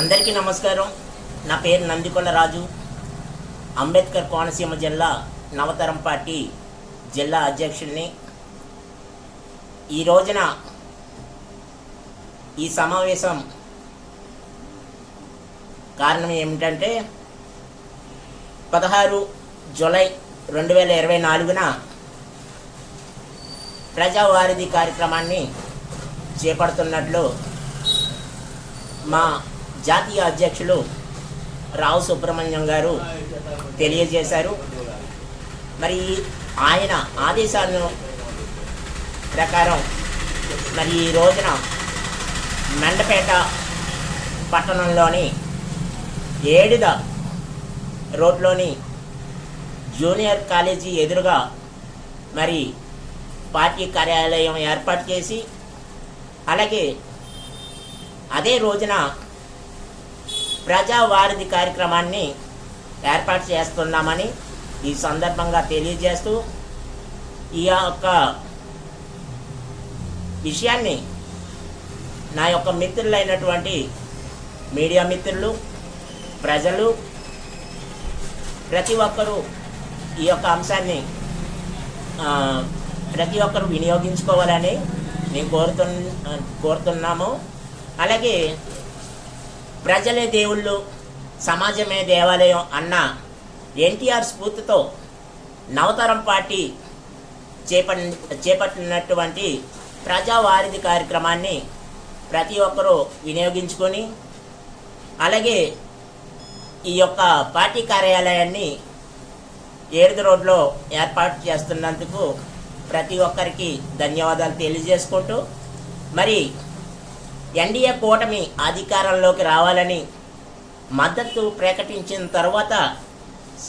అందరికీ నమస్కారం. నా పేరు నందికొండ రాజు. అంబేద్కర్ కోనసీమ జిల్లా నవతరం పార్టీ జిల్లా అధ్యక్షుడిని. ఈ రోజున ఈ సమావేశం కారణం ఏమిటంటే పదహారు జూలై రెండు వేల ఇరవై నాలుగున ప్రజావారిధి కార్యక్రమాన్ని చేపడుతున్నట్లు మా జాతీయ అధ్యక్షులు రావు సుబ్రహ్మణ్యం గారు తెలియజేశారు. మరి ఆయన ఆదేశాలను ప్రకారం మరి ఈ రోజున మెండపేట పట్టణంలోని ఏడిద రోడ్లోని జూనియర్ కాలేజీ ఎదురుగా మరి పార్టీ కార్యాలయం ఏర్పాటు చేసి అలాగే అదే రోజున ప్రజావారధి కార్యక్రమాన్ని ఏర్పాటు చేస్తున్నామని ఈ సందర్భంగా తెలియజేస్తూ ఈ యొక్క విషయాన్ని నా యొక్క మిత్రులైనటువంటి మీడియా మిత్రులు ప్రజలు ప్రతి ఒక్కరూ ఈ యొక్క అంశాన్ని ప్రతి ఒక్కరు వినియోగించుకోవాలని మేము కోరుతు కోరుతున్నాము. అలాగే ప్రజలే దేవుళ్ళు సమాజమే దేవాలయం అన్న ఎన్టీఆర్ స్ఫూర్తితో నవతరం పార్టీ చేప చేపట్టినటువంటి ప్రజావారిధి కార్యక్రమాన్ని ప్రతి ఒక్కరూ వినియోగించుకొని అలాగే ఈ యొక్క పార్టీ కార్యాలయాన్ని ఏరుది రోడ్లో ఏర్పాటు చేస్తున్నందుకు ప్రతి ఒక్కరికి ధన్యవాదాలు తెలియజేసుకుంటూ మరి ఎన్డీఏ కూటమి అధికారంలోకి రావాలని మద్దతు ప్రకటించిన తర్వాత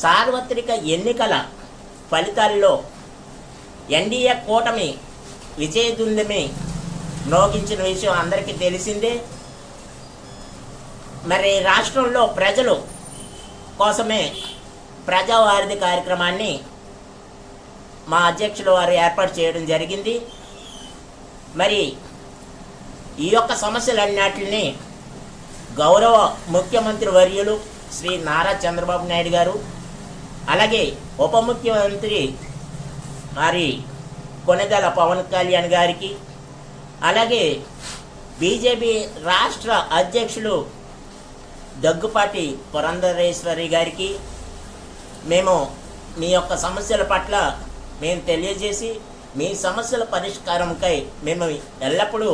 సార్వత్రిక ఎన్నికల ఫలితాల్లో ఎన్డీఏ కూటమి విజయదుందమి నోగించిన విషయం అందరికీ తెలిసిందే. మరి రాష్ట్రంలో ప్రజలు కోసమే ప్రజావారిధి కార్యక్రమాన్ని మా అధ్యక్షుల వారు ఏర్పాటు చేయడం జరిగింది. మరి ఈ యొక్క సమస్యలన్నిటిని గౌరవ ముఖ్యమంత్రి వర్యులు శ్రీ నారా చంద్రబాబు నాయుడు గారు అలాగే ఉప ముఖ్యమంత్రి మరి కొనెదల పవన్ కళ్యాణ్ గారికి అలాగే బీజేపీ రాష్ట్ర అధ్యక్షులు దగ్గుపాటి పురంధరేశ్వరి గారికి మేము మీ యొక్క సమస్యల పట్ల మేము తెలియజేసి మీ సమస్యల పరిష్కారంకై మేము ఎల్లప్పుడూ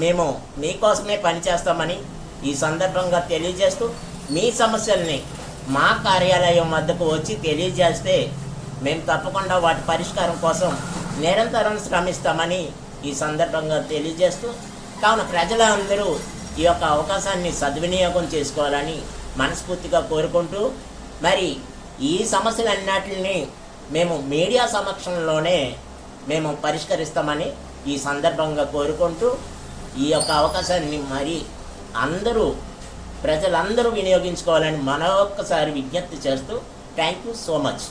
మేము మీకోసమే పనిచేస్తామని ఈ సందర్భంగా తెలియజేస్తూ మీ సమస్యల్ని మా కార్యాలయం వద్దకు వచ్చి తెలియజేస్తే మేము తప్పకుండా వాటి పరిష్కారం కోసం నిరంతరం శ్రమిస్తామని ఈ సందర్భంగా తెలియజేస్తూ కావున ప్రజలందరూ ఈ యొక్క అవకాశాన్ని సద్వినియోగం చేసుకోవాలని మనస్ఫూర్తిగా కోరుకుంటూ మరి ఈ సమస్యలన్నిటిని మేము మీడియా సమక్షంలోనే మేము పరిష్కరిస్తామని ఈ సందర్భంగా కోరుకుంటూ ఈ యొక్క అవకాశాన్ని మరి అందరూ ప్రజలందరూ వినియోగించుకోవాలని మరొక్కసారి విజ్ఞప్తి చేస్తూ థ్యాంక్ యూ సో మచ్